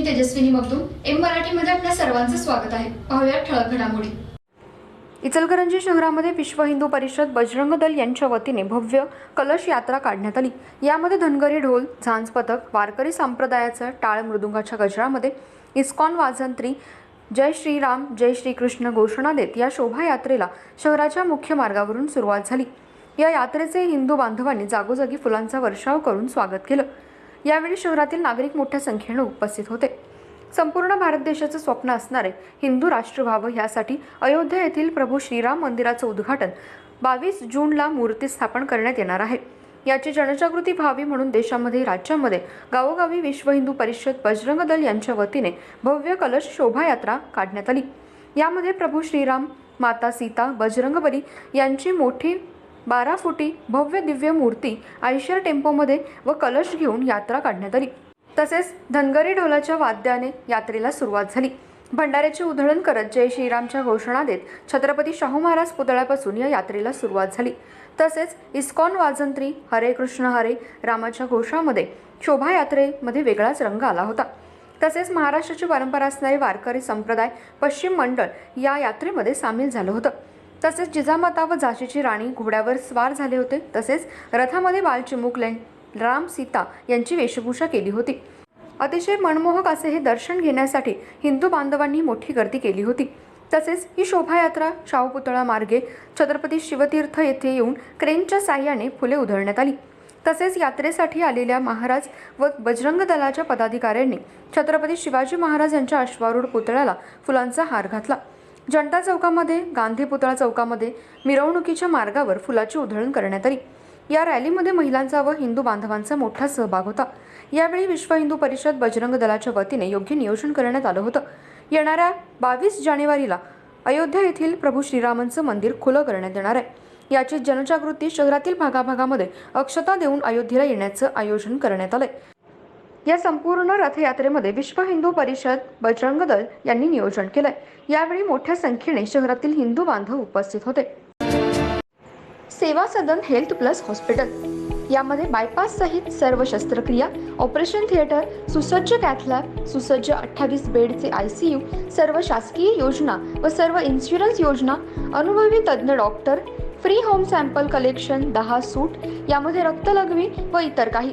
मी Tejaswini Magdum M मराठीमध्ये आपल्या सर्वांचं स्वागत आहे. पाहूया ठळक घडामोडी. इचलकरंजी शहरामध्ये विश्व हिंदू परिषद बजरंग दल यांच्या वतीने भव्य कलश यात्रा काढण्यात आली. यामध्ये धनगरी ढोल झांज पथक वारकरी संप्रदायाचं टाळ मृदुंगाच्या गजरामध्ये इस्कॉन वाजंत्री जय श्रीराम जय श्रीकृष्ण घोषणा देत या शोभायात्रेला शहराच्या मुख्य मार्गावरून सुरुवात झाली. या यात्रेचे हिंदू बांधवांनी जागोजागी फुलांचा वर्षाव करून स्वागत केलं. यावेळी शहरातील नागरिक मोठ्या संख्येनं उपस्थित होते. संपूर्ण भारत देशाचं स्वप्न असणारे हिंदू राष्ट्र व्हावं यासाठी अयोध्या येथील प्रभू श्रीराम मंदिराचं उद्घाटन बावीस जूनला मूर्ती स्थापन करण्यात येणार आहे. याची जनजागृती व्हावी म्हणून देशामध्ये राज्यामध्ये गावोगावी विश्व हिंदू परिषद बजरंग दल यांच्या वतीने भव्य कलश शोभायात्रा काढण्यात आली. यामध्ये प्रभू श्रीराम माता सीता बजरंगबली यांची मोठी बारा फुटी भव्य दिव्य मूर्ती आयशर टेम्पोमध्ये व कलश घेऊन यात्रा काढण्यात आली. तसेच धनगरी ढोलाच्या वाद्याने यात्रेला सुरुवात झाली. भंडाऱ्याची उधळण करत जय श्रीरामच्या घोषणा देत छत्रपती शाहू महाराज पुतळ्यापासून या यात्रेला सुरुवात झाली. तसेच इस्कॉन वाजंत्री हरे कृष्ण हरे रामाच्या घोषामध्ये शोभायात्रेमध्ये वेगळाच रंग आला होता. तसेच महाराष्ट्राची परंपरा असणारे वारकरी संप्रदाय पश्चिम मंडळ या यात्रेमध्ये सामील झालं होतं. तसेच जिजामाता व झाशीची राणी घोड्यावर स्वार झाले होते. तसेच रथामध्ये बालचिमुकले राम सीता यांची वेशभूषा केली होती. अतिशय मनमोहक असे हे दर्शन घेण्यासाठी हिंदू बांधवांनी मोठी गर्दी केली होती. तसेच ही शोभायात्रा शाहू पुतळा मार्गे छत्रपती शिवतीर्थ येथे येऊन क्रेनच्या साह्याने फुले उधळण्यात आली. तसेच यात्रेसाठी आलेल्या महाराज व बजरंग दलाच्या पदाधिकाऱ्यांनी छत्रपती शिवाजी महाराज यांच्या अश्वारूढ पुतळ्याला फुलांचा हार घातला. जनता चौकामध्ये गांधी पुतळा चौकामध्ये मिरवणुकीच्या मार्गावर फुलाची उधळण करण्यात आली. या रॅलीमध्ये महिलांचा व हिंदू बांधवांचा मोठा सहभाग होता. यावेळी विश्व हिंदू परिषद बजरंग दलाच्या वतीने योग्य नियोजन करण्यात आलं होतं. येणाऱ्या बावीस जानेवारीला अयोध्या येथील प्रभू श्रीरामांचं मंदिर खुलं करण्यात येणार आहे. याची जनजागृती शहरातील भागाभागामध्ये अक्षता देऊन अयोध्येला येण्याचं आयोजन करण्यात आलंय. या संपूर्ण रथयात्रेमध्ये विश्व हिंदू परिषद बजरंग दल यांनी नियोजन केलंय. यावेळी मोठ्या संख्येने शहरातील हिंदू बांधव उपस्थित होते. Seva Sadan health plus hospital. यामध्ये बायपास सहित सर्व शस्त्रक्रिया ऑपरेशन थिएटर सुसज्ज कॅथलॅब सुसज्ज अठ्ठावीस बेडचे आय सी यू सर्व शासकीय योजना व सर्व इन्शुरन्स योजना अनुभवी तज्ज्ञ doctor free home sample collection दहा सूट यामध्ये रक्तलघवी व इतर काही